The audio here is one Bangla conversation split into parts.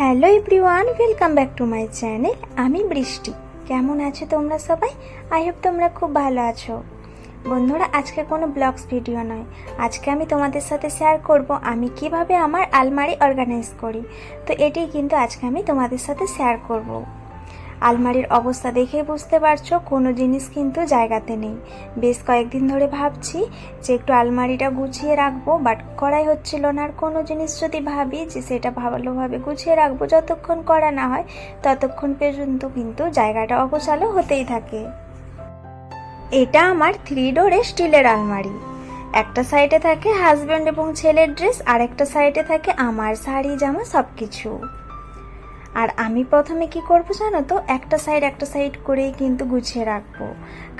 Hello everyone welcome back to my channel আমি বৃষ্টি। কেমন আছো তোমরা সবাই? আই হোপ তোমরা খুব ভালো আছো। বন্ধুরা, আজকে কোনো ব্লগস ভিডিও নয়। আজকে আমি তোমাদের সাথে শেয়ার করব আমি কীভাবে আমার আলমারি অর্গানাইজ করি। তো এটি কিন্তু আজকে আমি তোমাদের সাথে শেয়ার করব। আলমারির অবস্থা দেখে বুঝতে পারছ, কোনো জিনিস কিন্তু জায়গাতে নেই। বেশ কয়েকদিন ধরে ভাবছি যে একটু আলমারিটা গুছিয়ে রাখব বাট করাই হচ্ছিল না। আর কোনো জিনিস যদি ভাবি যে সেটা ভালোভাবে গুছিয়ে রাখব, যতক্ষণ করা না হয়, ততক্ষণ পর্যন্ত কিন্তু জায়গাটা অগোছালো হতেই থাকে। এটা আমার থ্রি ডোরে স্টিলের আলমারি। একটা সাইডে থাকে হাজব্যান্ড এবং ছেলের ড্রেস আর একটা সাইডে থাকে আমার শাড়ি, জামা সব কিছু আর আমি প্রথমে কি করব জানো তো? একটা সাইড একটা সাইড করেই কিন্তু গুছিয়ে রাখব।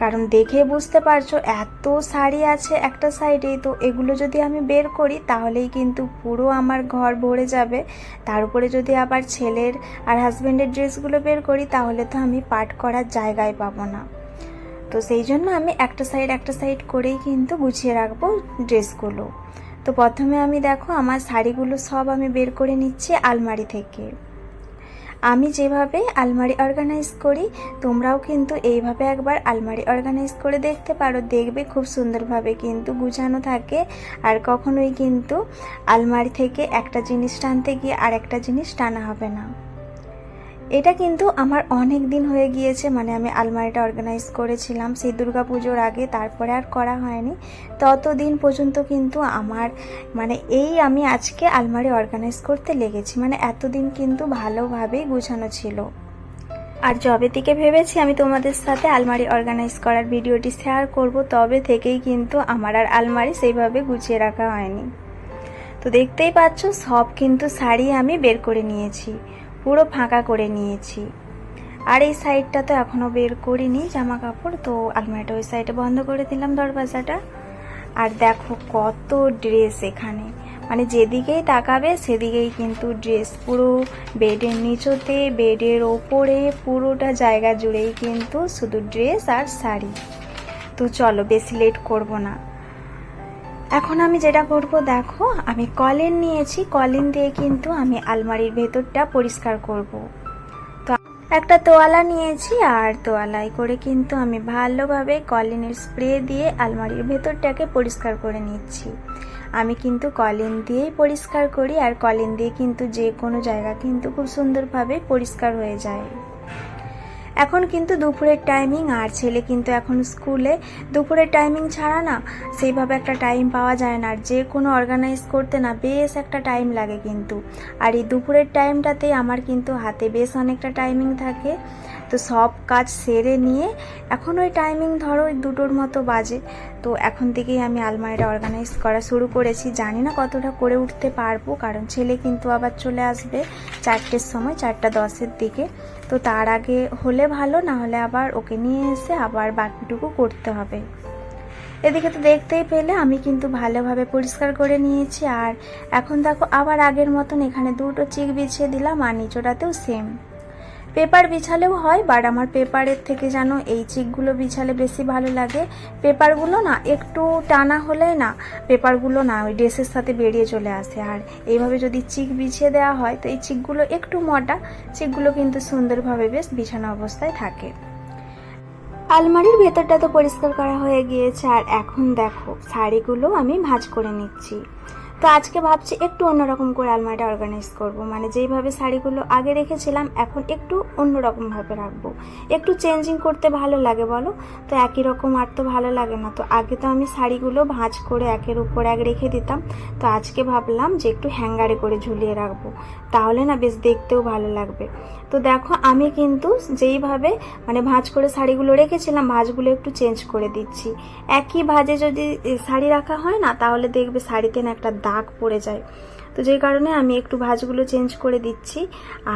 কারণ দেখে বুঝতে পারছ, এত শাড়ি আছে একটা সাইডে তো এগুলো যদি আমি বের করি, তাহলেই কিন্তু পুরো আমার ঘর ভরে যাবে। তার উপরে যদি আবার ছেলের আর হাজব্যান্ডের ড্রেসগুলো বের করি, তাহলে তো আমি পাট করার জায়গায় পাবো না। তো সেই জন্য আমি একটা সাইড একটা সাইড করেই কিন্তু গুছিয়ে রাখব ড্রেসগুলো তো প্রথমে আমি দেখো, আমার শাড়িগুলো সব আমি বের করে নিচ্ছি আলমারি থেকে। আমি যেভাবে আলমারি অর্গানাইজ করি, তোমরাও কিন্তু এইভাবে একবার আলমারি অর্গানাইজ করে দেখতে পারো। দেখবে খুব সুন্দরভাবে কিন্তু গুছানো থাকে। আর কখনোই কিন্তু আলমারি থেকে একটা জিনিস টানতে গিয়ে আর একটা জিনিস টানা হবে না। এটা কিন্তু আমার অনেক দিন হয়ে গিয়েছে মানে আমি আলমারিটা অর্গানাইজ করেছিলাম। সেই দুর্গা পুজোর আগে, তারপরে আর করা হয়নি। ততদিন পর্যন্ত কিন্তু আমার মানে এই আমি আজকে আলমারি অর্গানাইজ করতে লেগেছি। মানে এতদিন কিন্তু ভালোভাবেই গুছানো ছিল। আর যবে থেকে ভেবেছি আমি তোমাদের সাথে আলমারি অর্গানাইজ করার ভিডিওটি শেয়ার করব, তবে থেকেই কিন্তু আমার আর আলমারি সেইভাবে গুছিয়ে রাখা হয়নি। তো দেখতেই পাচ্ছ, সব কিন্তু শাড়ি আমি বের করে নিয়েছি। পুরো ফাঁকা করে নিয়েছি। আর এই সাইডটা তো এখনও বের করিনি জামা কাপড় তো আলমারিটা ওই সাইডে বন্ধ করে দিলাম দরবাজাটা আর দেখো কত ড্রেস এখানে। মানে যেদিকেই তাকাবে সেদিকেই কিন্তু ড্রেস পুরো বেডের নিচতে বেডের ওপরে, পুরোটা জায়গা জুড়েই কিন্তু শুধু ড্রেস আর শাড়ি। তো চলো বেশি লেট করব না। এখন আমি যেটা করব দেখো, আমি কলিন নিয়েছি। কলিন দিয়ে কিন্তু আমি আলমারির ভেতরটা পরিষ্কার করব। তো একটা তোয়ালা নিয়েছি আর তোয়ালাই করে কিন্তু আমি ভালোভাবে কলিনের স্প্রে দিয়ে আলমারির ভেতরটাকে পরিষ্কার করে নিচ্ছি। আমি কিন্তু কলিন দিয়েই পরিষ্কার করি আর কলিন দিয়ে কিন্তু যে কোনো জায়গা কিন্তু খুব সুন্দরভাবে পরিষ্কার হয়ে যায়। এখন কিন্তু দুপুরের টাইমিং আর ছেলে কিন্তু এখন স্কুলে। দুপুরের টাইমিং ছাড়া না, সেইভাবে একটা টাইম পাওয়া যায় না, আর যে কোনো অর্গানাইজ করতে না, বেশ একটা টাইম লাগে কিন্তু। আর এই দুপুরের টাইমটাতেই আমার কিন্তু হাতে বেশ অনেকটা টাইমিং থাকে। তো সব কাজ সেরে নিয়ে, এখন ওই টাইমিং ধরো ওই দুটোর মতো বাজে। তো এখন থেকেই আমি আলমারিটা অর্গানাইজ করা শুরু করেছি। জানি না কতটা করে উঠতে পারব, কারণ ছেলে কিন্তু আবার চলে আসবে চারটের সময়, চারটা দশের দিকে। তো তার আগে হলে ভালো, না হলে আবার ওকে নিয়ে এসে আবার বাকিটুকু করতে হবে। এদিকে তো দেখতেই পেলে, আমি কিন্তু ভালোভাবে পরিষ্কার করে নিয়েছি। আর এখন দেখো, আবার আগের মতন এখানে দুটো চিক বিছিয়ে দিলাম, আর নিচোটাতেও সেম পেপার বিছালেও হয় বাট আমার পেপারের থেকে যেন এই চিকগুলো বিছালে বেশি ভালো লাগে। পেপারগুলো না, একটু টানা হলে না, পেপারগুলো না ওই ড্রেসের সাথে বেরিয়ে চলে আসে। আর এইভাবে যদি চিক বিছিয়ে দেওয়া হয়, তো এই চিকগুলো একটু মোটা, চিকগুলো কিন্তু সুন্দরভাবে বেশ বিছানো অবস্থায় থাকে। আলমারির ভেতরটা তো পরিষ্কার করা হয়ে গিয়েছে, আর এখন দেখো, শাড়িগুলো আমি ভাঁজ করে নিচ্ছি। তো আজকে ভাবছি একটু অন্যরকম করে আলমারিটা অর্গানাইজ করব। মানে যেইভাবে শাড়িগুলো আগে রেখেছিলাম, এখন একটু অন্যরকমভাবে রাখব। একটু চেঞ্জিং করতে ভালো লাগে বলো? তো একই রকম আর তো ভালো লাগে না। তো আগে তো আমি শাড়িগুলো ভাঁজ করে একের উপর এক রেখে দিতাম। তো আজকে ভাবলাম যে একটু হ্যাঙ্গারে করে ঝুলিয়ে রাখব। তাহলে না বেশ দেখতেও ভালো লাগবে। তো দেখো, আমি কিন্তু যেইভাবে মানে ভাঁজ করে শাড়িগুলো রেখেছিলাম, ভাঁজগুলো একটু চেঞ্জ করে দিচ্ছি। একই ভাঁজে যদি শাড়ি রাখা হয় না, তাহলে দেখবে শাড়িতে না একটা দাগ পড়ে যায়। তো যেই কারণে আমি একটু ভাঁজগুলো চেঞ্জ করে দিচ্ছি।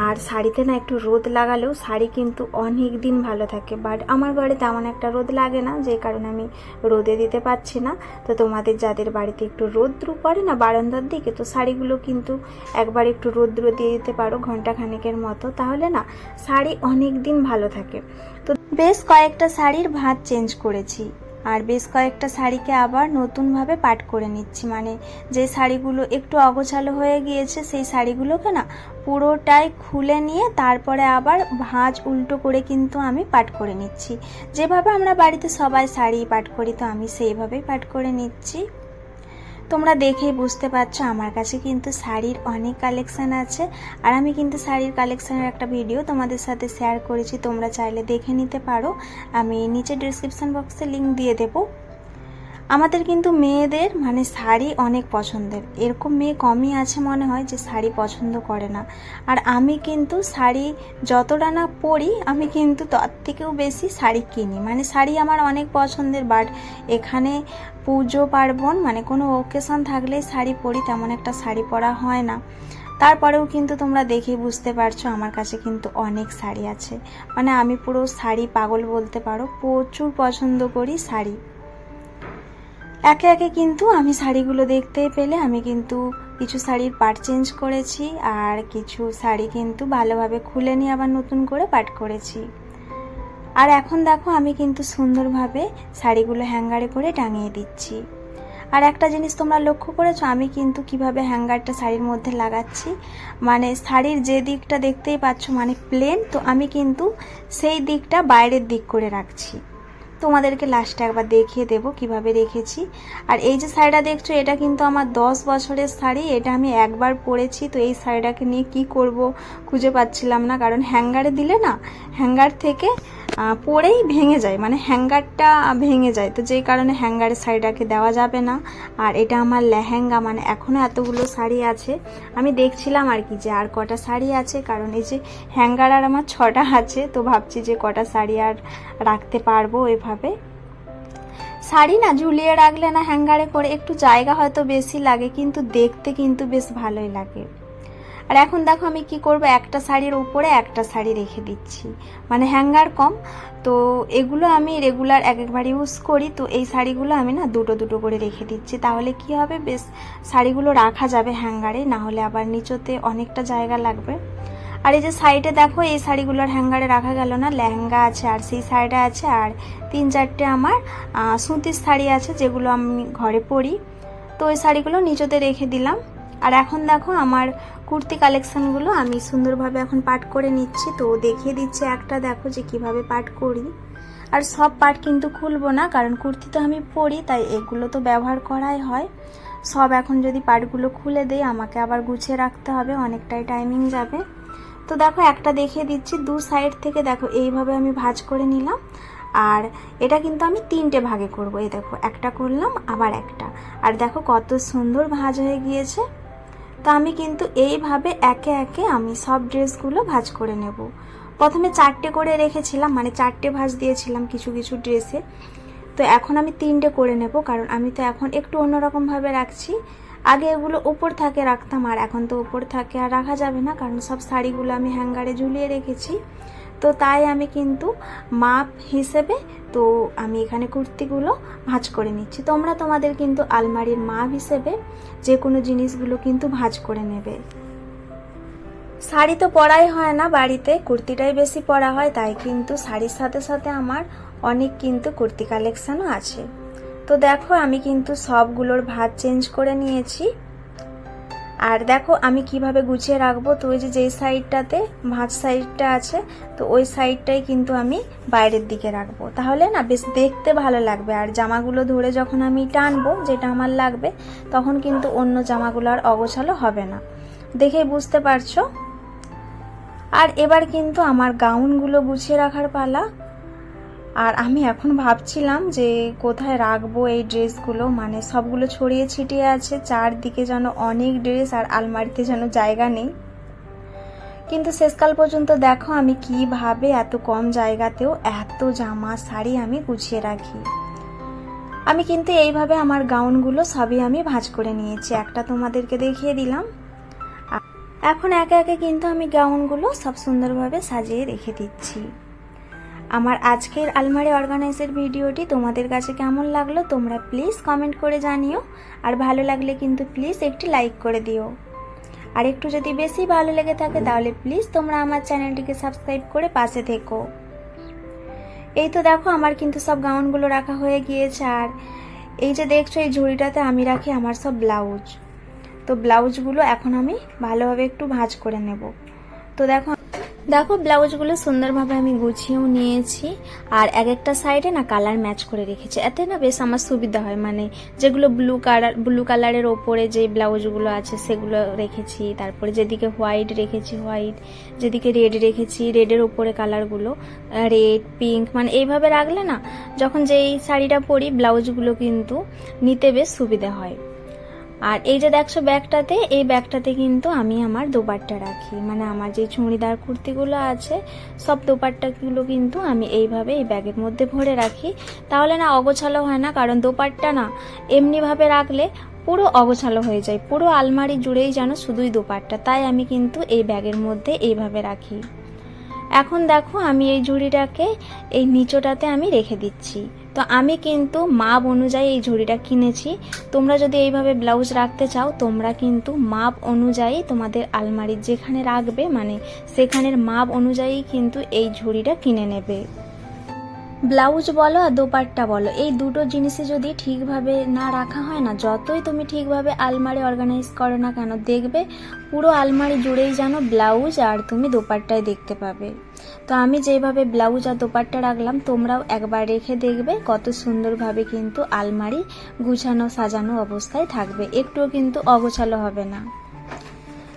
আর শাড়িতে না একটু রোদ লাগালেও শাড়ি কিন্তু অনেক দিন ভালো থাকে। বাট আমার ঘরে তেমন একটা রোদ লাগে না, যে কারণে আমি রোদে দিতে পারছি না। তো তোমাদের যাদের বাড়িতে একটু রোদ্রু পড়ে না বারান্দার দিকে, তো শাড়িগুলো কিন্তু একবার একটু রোদ্র দিয়ে দিতে পারো ঘণ্টা খানেকের মতো। তাহলে না শাড়ি অনেক দিন ভালো থাকে। তো বেশ কয়েকটা শাড়ির ভাঁজ চেঞ্জ করেছি। আর বেশ কয়েকটা শাড়িকে আবার নতুনভাবে পাট করে নিচ্ছি। মানে যে শাড়িগুলো একটু অগোছালো হয়ে গিয়েছে, সেই শাড়িগুলোকে না পুরোটাই খুলে নিয়ে তারপরে আবার ভাঁজ উল্টো করে কিন্তু আমি পাট করে নিচ্ছি। যেভাবে আমরা বাড়িতে সবাই শাড়ি পাট করি, তো আমি সেইভাবেই পাট করে নিচ্ছি। তোমরা দেখেই বুঝতে পারছ, আমার কাছে কিন্তু শাড়ির অনেক কালেকশান আছে। আর আমি কিন্তু শাড়ির কালেকশানের একটা ভিডিও তোমাদের সাথে শেয়ার করেছি, তোমরা চাইলে দেখে নিতে পারো। আমি নিচে ডিসক্রিপশন বক্সে লিংক দিয়ে দেবো। আমাদের কিন্তু মেয়েদের মানে শাড়ি অনেক পছন্দের। এরকম মেয়ে কমই আছে মনে হয় যে শাড়ি পছন্দ করে না। আর আমি কিন্তু শাড়ি যতটা না পরি, আমি কিন্তু তার থেকেও বেশি শাড়ি কিনি। মানে শাড়ি আমার অনেক পছন্দের বাট এখানে পুজো, পার্বণ মানে কোনো ওকেশন থাকলে শাড়ি পরি, তেমন একটা শাড়ি পরা হয় না। তারপরেও কিন্তু তোমরা দেখে বুঝতে পারছ, আমার কাছে কিন্তু অনেক শাড়ি আছে। মানে আমি পুরো শাড়ি পাগল বলতে পারো, প্রচুর পছন্দ করি শাড়ি। একে একে কিন্তু আমি শাড়িগুলো দেখতে পেলে, আমি কিন্তু কিছু শাড়ির পাট চেঞ্জ করেছি, আর কিছু শাড়ি কিন্তু ভালোভাবে খুলে নিয়ে আবার নতুন করে পাট করেছি। আর এখন দেখো আমি কিন্তু সুন্দরভাবে শাড়িগুলো হ্যাঙ্গারে করে টাঙিয়ে দিচ্ছি। আর একটা জিনিস তোমরা লক্ষ্য করেছ, আমি কিন্তু কীভাবে হ্যাঙ্গারটা শাড়ির মধ্যে লাগাচ্ছি? মানে শাড়ির যে দিকটা দেখতেই পাচ্ছ মানে প্লেন তো আমি কিন্তু সেই দিকটা বাইরের দিক করে রাখছি। তোমাদেরকে লাস্টে একবার দেখিয়ে দেবো কীভাবে রেখেছি। আর এই যে শাড়িটা দেখছ, এটা কিন্তু আমার দশ বছরের শাড়ি, এটা আমি একবার পরেছি, তো এই শাড়িটাকে নিয়ে কি করব খুঁজে পাচ্ছিলাম না। কারণ হ্যাঙ্গারে দিলে না হ্যাঙ্গার থেকে পরেই ভেঙে যায় মানে হ্যাঙ্গারটা ভেঙে যায়, তো যেই কারণে হ্যাঙ্গারের শাড়িটাকে দেওয়া যাবে না। আর এটা আমার লেহেঙ্গা মানে এখনও এতগুলো শাড়ি আছে। আমি দেখছিলাম আর কি যে আর কটা শাড়ি আছে, কারণ এই যে হ্যাঙ্গার আর আমার ছটা আছে, তো ভাবছি যে কটা শাড়ি আর রাখতে পারব এভাবে। শাড়ি না ঝুলিয়ে রাখলে না হ্যাঙ্গারে করে একটু জায়গা হয়তো বেশি লাগে, কিন্তু দেখতে কিন্তু বেশ ভালোই লাগে। আর এখন দেখো আমি কি করব, একটা শাড়ির উপরে একটা শাড়ি রেখে দিচ্ছি। মানে হ্যাঙ্গার কম, তো এগুলো আমি রেগুলার এক একবার ইউজ করি, তো এই শাড়িগুলো আমি না দুটো দুটো করে রেখে দিচ্ছি। তাহলে কি হবে, বেশ শাড়িগুলো রাখা যাবে হ্যাঙ্গারে, না হলে আবার নিচতে অনেকটা জায়গা লাগবে। আর এই যে সাইডে দেখো, এই শাড়িগুলোর হ্যাঙ্গারে রাখা গেল না, লেহেঙ্গা আছে আর সেই সাইডে আছে আর তিন চারটে আমার সুতির শাড়ি আছে যেগুলো আমি ঘরে পরি। তো ওই শাড়িগুলো নিচতে রেখে দিলাম। আর এখন দেখো আমার কুর্তি কালেকশানগুলো আমি সুন্দরভাবে এখন পাট করে নিচ্ছি। তো দেখিয়ে দিচ্ছি একটা, দেখো যে কীভাবে পাট করি। আর সব পাট কিন্তু খুলবো না, কারণ কুর্তি তো আমি পরি, তাই এগুলো তো ব্যবহার করাই হয়। সব এখন যদি পাটগুলো খুলে দেই, আমাকে আবার গুছিয়ে রাখতে হবে, অনেকটাই টাইমিং যাবে। তো দেখো, একটা দেখিয়ে দিচ্ছি। দু সাইড থেকে দেখো, এইভাবে আমি ভাজ করে নিলাম। আর এটা কিন্তু আমি তিনটে ভাগে করব। এই দেখো, একটা করলাম, আবার একটা। আর দেখো কত সুন্দর ভাজ হয়ে গিয়েছে। তো আমি কিন্তু এইভাবে একে একে আমি সব ড্রেসগুলো ভাজ করে নেব। প্রথমে চারটে করে রেখেছিলাম মানে চারটে ভাজ দিয়েছিলাম কিছু কিছু ড্রেসে। তো এখন আমি তিনটে করে নেব, কারণ আমি তো এখন একটু অন্যরকমভাবে রাখছি। আগে এগুলো উপর থাকে রাখতাম, আর এখন তো উপর থাকে আর রাখা যাবে না, কারণ সব শাড়িগুলো আমি হ্যাঙ্গারে ঝুলিয়ে রেখেছি। তো তাই আমি কিন্তু মাপ হিসেবে তো আমি এখানে কুর্তিগুলো ভাঁজ করে নিচ্ছি। তোমরা তোমাদের কিন্তু আলমারির মাপ হিসেবে যে কোনো জিনিসগুলো কিন্তু ভাঁজ করে নেবে। শাড়ি তো পরাই হয় না বাড়িতে, কুর্তিটাই বেশি পরা হয়, তাই কিন্তু শাড়ির সাথে সাথে আমার অনেক কিন্তু কুর্তি কালেকশানও আছে। তো দেখো, আমি কিন্তু সবগুলোর ভাত চেঞ্জ করে নিয়েছি। আর দেখো, আমি কীভাবে গুছিয়ে রাখব? তো ওই যে যেই সাইডটাতে ভাঁজ সাইডটা আছে, তো ওই সাইডটাই কিন্তু আমি বাইরের দিকে রাখব। তাহলে না, বেশ দেখতে ভালো লাগবে। আর জামাগুলো ধরে যখন আমি টানবো, যেটা আমার লাগবে, তখন কিন্তু অন্য জামাগুলো আর অগোছালো হবে না। দেখে বুঝতে পারছ? আর এবার কিন্তু আমার গাউনগুলো গুছিয়ে রাখার পালা। আর আমি এখন ভাবছিলাম যে কোথায় রাখব এই ড্রেসগুলো। মানে সবগুলো ছড়িয়ে ছিটিয়ে আছে, চারদিকে যেন অনেক ড্রেস আর আলমারিতে যেন জায়গা নেই। কিন্তু শেষকাল পর্যন্ত দেখো আমি কীভাবে এত কম জায়গাতেও এত জামা শাড়ি আমি গুছিয়ে রাখি। আমি কিন্তু এইভাবে আমার গাউনগুলো সবই আমি ভাঁজ করে নিয়েছি। একটা তোমাদেরকে দেখিয়ে দিলাম। এখন একে একে কিন্তু আমি গাউনগুলো সব সুন্দরভাবে সাজিয়ে রেখে দিচ্ছি। আমার আজকের আলমারি অর্গানাইজের ভিডিওটি তোমাদের কাছে কেমন লাগল তোমরা প্লিজ কমেন্ট করে জানিও। আর ভালো লাগলে কিন্তু প্লিজ একটি লাইক করে দিও। আর একটু যদি বেশি ভালো লেগে থাকে তাহলে প্লিজ তোমরা আমার চ্যানেলটিকে সাবস্ক্রাইব করে পাশে থেকো। এই তো দেখো, আমার কিন্তু সব গাউনগুলো রাখা হয়ে গিয়েছে। আর এই যে দেখছ, এই ঝুড়িটাতে আমি রাখি আমার সব ব্লাউজ। তো ব্লাউজগুলো এখন আমি ভালোভাবে একটু ভাঁজ করে নেব। তো দেখো দেখো, ব্লাউজগুলো সুন্দরভাবে আমি গুছিয়েও নিয়েছি। আর এক একটা সাইডে না কালার ম্যাচ করে রেখেছি। এতে না বেশ আমার সুবিধা হয়। মানে যেগুলো ব্লু কালার ব্লু কালারের ওপরে যে ব্লাউজগুলো আছে, সেগুলো রেখেছি। তারপরে যেদিকে হোয়াইট রেখেছি হোয়াইট যেদিকে রেড রেখেছি রেডের ওপরে কালারগুলো রেড পিঙ্ক মানে এইভাবে রাখলে না, যখন যেই শাড়িটা পরি, ব্লাউজগুলো কিন্তু নিতে বেশ সুবিধা হয়। আর এই যে দেখছ ব্যাগটাতে, এই ব্যাগটাতে কিন্তু আমি আমার দোপাট্টা রাখি। মানে আমার যে চুড়িদার কুর্তিগুলো আছে, সব দোপাট্টাগুলো কিন্তু আমি এইভাবে এই ব্যাগের মধ্যে ভরে রাখি। তাহলে না অগোছালো হয় না, কারণ দোপাট্টা না এমনিভাবে রাখলে পুরো অগোছালো হয়ে যায়। পুরো আলমারি জুড়েই যেন শুধুই দোপাট্টা। তাই আমি কিন্তু এই ব্যাগের মধ্যে এইভাবে রাখি। এখন দেখো আমি এই ঝুড়িটাকে, এই নিচোটাতে আমি রেখে দিচ্ছি। তো আমি কিন্তু মাপ অনুযায়ী এই ঝুড়িটা কিনেছি। তোমরা যদি এইভাবে ব্লাউজ রাখতে চাও, তোমরা কিন্তু মাপ অনুযায়ী তোমাদের আলমারির যেখানে রাখবে মানে সেখানের মাপ অনুযায়ী কিন্তু এই ঝুড়িটা কিনে নেবে। ব্লাউজ বলো আর দোপাট্টা বলো, এই দুটো জিনিসই যদি ঠিকভাবে না রাখা হয় না, যতই তুমি ঠিকভাবে আলমারি অর্গানাইজ করো না কেন, দেখবে পুরো আলমারি জুড়েই যেন ব্লাউজ আর তুমি দোপাট্টায় দেখতে পাবে। তো আমি যেভাবে ব্লাউজ আর দোপাট্টা রাখলাম, তোমরাও একবার রেখে দেখবে, কত সুন্দরভাবে কিন্তু আলমারি গুছানো সাজানো অবস্থায় থাকবে, একটুও কিন্তু অগোছালো হবে না।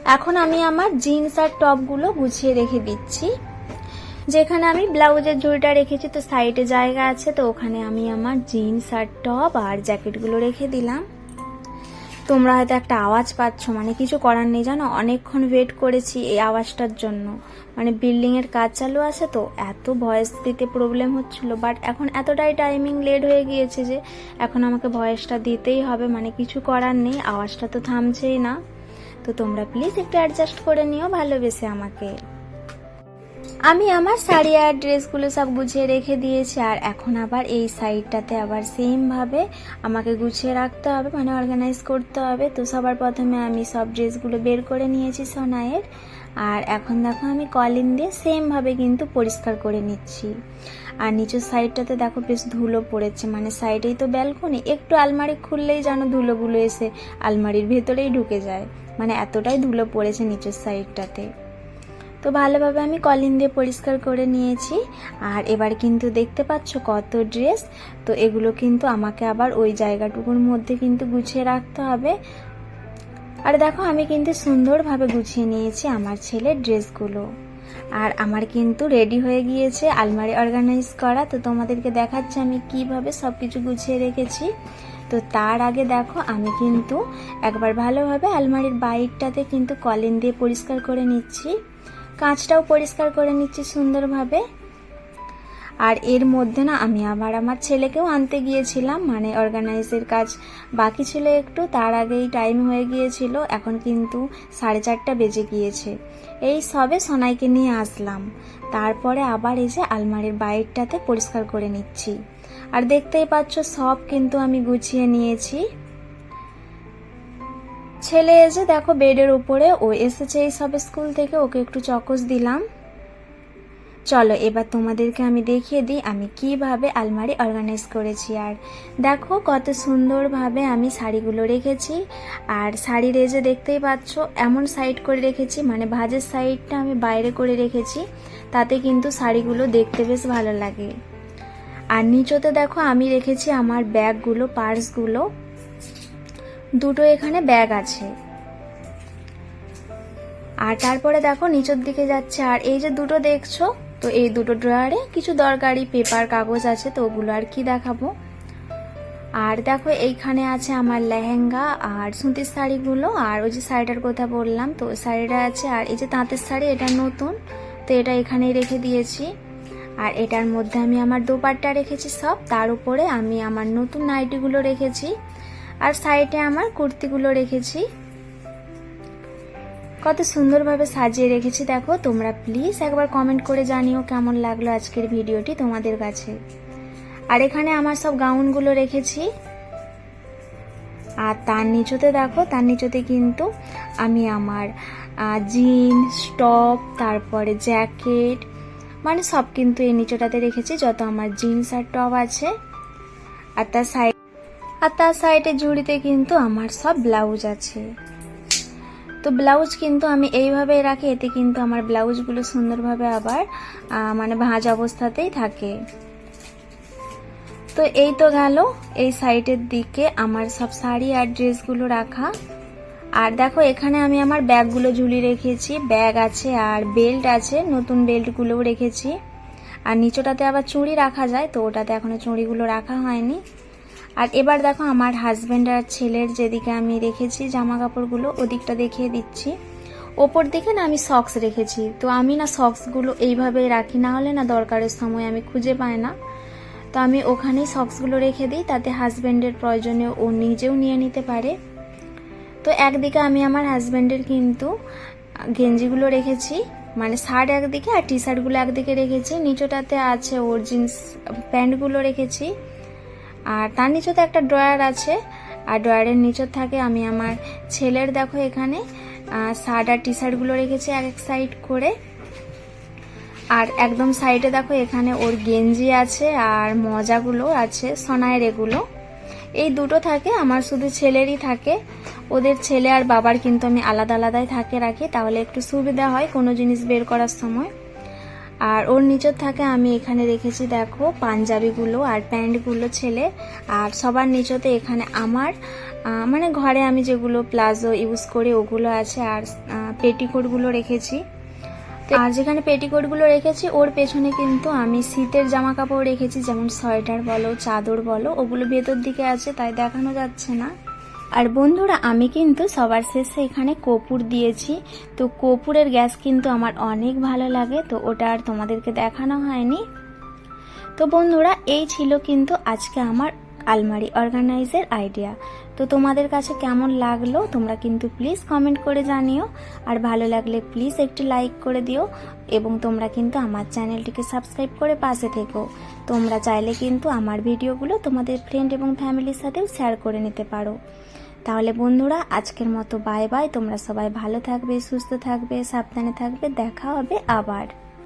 এখন আমি আমার জিন্স আর টপগুলো গুছিয়ে রেখে দিচ্ছি। যেখানে আমি ব্লাউজের ঝুড়িটা রেখেছি, তো সাইডে জায়গা আছে, তো ওখানে আমি আমার জিন্স আর টপ আর জ্যাকেটগুলো রেখে দিলাম। তোমরা হয়তো একটা আওয়াজ পাচ্ছ মানে কিছু করার নেই, জানো? অনেকক্ষণ ওয়েট করেছি এই আওয়াজটার জন্য। মানে বিল্ডিংয়ের কাজ চালু আছে তো, এত ভয়েস দিতে প্রবলেম হচ্ছিল। বাট এখন এতটাই টাইমিং লেট হয়ে গিয়েছে যে, এখন আমাকে ভয়েসটা দিতেই হবে মানে কিছু করার নেই, আওয়াজটা তো থামছেই না। তো তোমরা প্লিজ একটু অ্যাডজাস্ট করে নিও, ভালোবেসে আমাকে। আমি আমার শাড়ি আর ড্রেসগুলো সব গুছিয়ে রেখে দিয়েছি, আর এখন আবার এই সাইডটাতে আবার সেমভাবে আমাকে গুছিয়ে রাখতে হবে মানে অর্গানাইজ করতে হবে। তো সবার প্রথমে আমি সব ড্রেসগুলো বের করে নিয়েছি সোনাইয়ের, আর এখন দেখো আমি কলিন দিয়ে সেমভাবে কিন্তু পরিষ্কার করে নিচ্ছি। আর নিচের সাইডটাতে দেখো বেশ ধুলো পড়েছে মানে সাইডেই তো ব্যালকনি একটু আলমারি খুললেই যেন ধুলোগুলো এসে আলমারির ভেতরেই ঢুকে যায় মানে এতটাই ধুলো পড়েছে নিচের সাইডটাতে তো ভালোভাবে আমি কলিন দিয়ে পরিষ্কার করে নিয়েছি। আর এবার কিন্তু দেখতে পাচ্ছ কত ড্রেস। তো এগুলো কিন্তু আমাকে আবার ওই জায়গাটুকুর মধ্যে কিন্তু গুছিয়ে রাখতে হবে। আর দেখো, আমি কিন্তু সুন্দরভাবে গুছিয়ে নিয়েছি আমার ছেলের ড্রেসগুলো। আর আমার কিন্তু রেডি হয়ে গিয়েছে আলমারি অর্গানাইজ করা। তো তোমাদেরকে দেখাচ্ছি আমি কীভাবে সব কিছু গুছিয়ে রেখেছি। তো তার আগে দেখো, আমি কিন্তু একবার ভালোভাবে আলমারির বাইরটাতে কিন্তু কলিন দিয়ে পরিষ্কার করে নিচ্ছি। কাঁচটাও পরিষ্কার করে নিচ্ছি সুন্দরভাবে। আর এর মধ্যে না আমি আবার আমার ছেলেকেও আনতে গিয়েছিলাম মানে অর্গানাইজের কাজ বাকি ছিল একটু, তার আগেই টাইম হয়ে গিয়েছিল, এখন কিন্তু সাড়ে চারটা বেজে গিয়েছে। এই সবে সোনাইকে নিয়ে আসলাম। তারপরে আবার এই যে আলমারির বাইরটাতে পরিষ্কার করে নিচ্ছি। আর দেখতেই পাচ্ছ সব কিন্তু আমি গুছিয়ে নিয়েছি। ছেলে এসে দেখো বেডের উপরে, ও এসেছে এই সব স্কুল থেকে, ওকে একটু চকস দিলাম। চলো, এবার তোমাদেরকে আমি দেখিয়ে দিই আমি কীভাবে আলমারি অর্গানাইজ করেছি। আর দেখো কত সুন্দরভাবে আমি শাড়িগুলো রেখেছি। আর শাড়ি রেজে দেখতেই পাচ্ছ, এমন সাইড করে রেখেছি মানে ভাজের সাইডটা আমি বাইরে করে রেখেছি, তাতে কিন্তু শাড়িগুলো দেখতে বেশ ভালো লাগে। আর নিচতে দেখো আমি রেখেছি আমার ব্যাগগুলো, পার্সগুলো। দুটো এখানে ব্যাগ আছে। আর তারপরে দেখো নিচের দিকে যাচ্ছে, আর এই যে দুটো দেখছ, তো এই দুটো ড্রয়ারে কিছু দরকারি পেপার কাগজ আছে, তো ওগুলো আর কি দেখাবো। আর দেখো এইখানে আছে আমার লেহেঙ্গা আর সুতির শাড়িগুলো, আর ওই যে শাড়িটার কথা বললাম, তো ওই শাড়িটা আছে, আর এই যে তাঁতের শাড়ি, এটা নতুন, তো এটা এখানেই রেখে দিয়েছি। আর এটার মধ্যে আমি আমার দোপাট্টা রেখেছি সব, তার উপরে আমি আমার নতুন নাইটিগুলো রেখেছি। আর সাইডে আমার কুর্তিগুলো রেখেছি। কত সুন্দরভাবে সাজিয়ে রেখেছি, দেখো তোমরা প্লিজ একবার কমেন্ট করে জানিও কেমন লাগল আজকের ভিডিওটি তোমাদের কাছে। আর এখানে আমার সব গাউনগুলো রেখেছি। আর তার নিচতে দেখো, তার নিচতে কিন্তু আমি আমার জিন্স টপ তারপরে জ্যাকেট মানে সব কিন্তু এই নিচটাতে রেখেছি, যত আমার জিন্স আর টপ আছে। আর তার সাইড আর তার সাইডের ঝুড়িতে কিন্তু আমার সব ব্লাউজ আছে। তো ব্লাউজ কিন্তু আমি এইভাবে রাখি, এতে কিন্তু আমার ব্লাউজগুলো সুন্দরভাবে আবার মানে ভাঁজ অবস্থাতেই থাকে। তো এই তো গেল, এই সাইডের দিকে আমার সব শাড়ি আর ড্রেসগুলো রাখা। আর দেখো, এখানে আমি আমার ব্যাগগুলো ঝুলি রেখেছি। ব্যাগ আছে আর বেল্ট আছে, নতুন বেল্টগুলোও রেখেছি। আর নিচটাতে আবার চুড়ি রাখা যায়, তো ওটাতে এখনও চুড়িগুলো রাখা হয়নি। আর এবার দেখো আমার হাজব্যান্ড আর ছেলের যেদিকে আমি রেখেছি জামা কাপড়গুলো, ওদিকটা দেখিয়ে দিচ্ছি। ওপর দিকে না আমি সক্স রেখেছি। তো আমি না সক্সগুলো এইভাবে রাখি, না হলে না দরকারের সময় আমি খুঁজে পাই না। তো আমি ওখানেই সক্সগুলো রেখে দিই, তাতে হাজব্যান্ডের প্রয়োজনে ও নিজেও নিয়ে নিতে পারে। তো একদিকে আমি আমার হাজব্যান্ডের কিন্তু গেঞ্জিগুলো রেখেছি মানে শার্ট একদিকে আর টি শার্টগুলো একদিকে রেখেছি। নিচটাতে আছে ওর জিন্স প্যান্টগুলো রেখেছি। আর তার নিচেতে একটা ড্রয়ার আছে। আর ড্রয়ারের নিচে থাকে আমি আমার ছেলের, দেখো এখানে শার্ট আর টি শার্টগুলো রেখেছি এক এক সাইড করে। আর একদম সাইডে দেখো এখানে ওর গেঞ্জি আছে আর মজাগুলো আছে, সোনায়ের এগুলো। এই দুটো থাকে, আমার শুধু ছেলেরই থাকে। ওদের ছেলে আর বাবার কিন্তু আমি আলাদা আলাদাই থাকে রাখি, তাহলে একটু সুবিধা হয় কোনো জিনিস বের করার সময়। আর ওর নিচের থাকে আমি এখানে রেখেছি দেখো পাঞ্জাবিগুলো আর প্যান্টগুলো ছেলে। আর সবার নিচতে এখানে আমার মানে ঘরে আমি যেগুলো প্লাজো ইউজ করি ওগুলো আছে। আর পেটিকোটগুলো রেখেছি। আর যেখানে পেটিকোটগুলো রেখেছি ওর পেছনে কিন্তু আমি শীতের জামা কাপড় রেখেছি যেমন সোয়েটার বলো চাদর বলো ওগুলো ভেতর দিকে আছে তাই দেখানো যাচ্ছে না। আর বন্ধুরা, আমি কিন্তু সবার শেষে এখানে কপুর দিয়েছি। তো কপুরের গ্যাস কিন্তু আমার অনেক ভালো লাগে, তো ওটা আর তোমাদেরকে দেখানো হয়নি। তো বন্ধুরা, এই ছিল কিন্তু আজকে আমার আলমারি অর্গানাইজের আইডিয়া। তো তোমাদের কাছে কেমন লাগল, তোমরা কিন্তু প্লিজ কমেন্ট করে জানিও। আর ভালো লাগলে প্লিজ একটু লাইক করে দিও, এবং তোমরা কিন্তু আমার চ্যানেলটিকে সাবস্ক্রাইব করে পাশে থেকো। তোমরা চাইলে কিন্তু আমার ভিডিওগুলো তোমাদের ফ্রেন্ড এবং ফ্যামিলির সাথেও শেয়ার করে নিতে পারো। তাহলে বন্ধুরা, আজকের মতো বাই বাই তোমরা সবাই ভালো থাকবে, সুস্থ থাকবে, সাবধানে থাকবে। দেখা হবে আবার।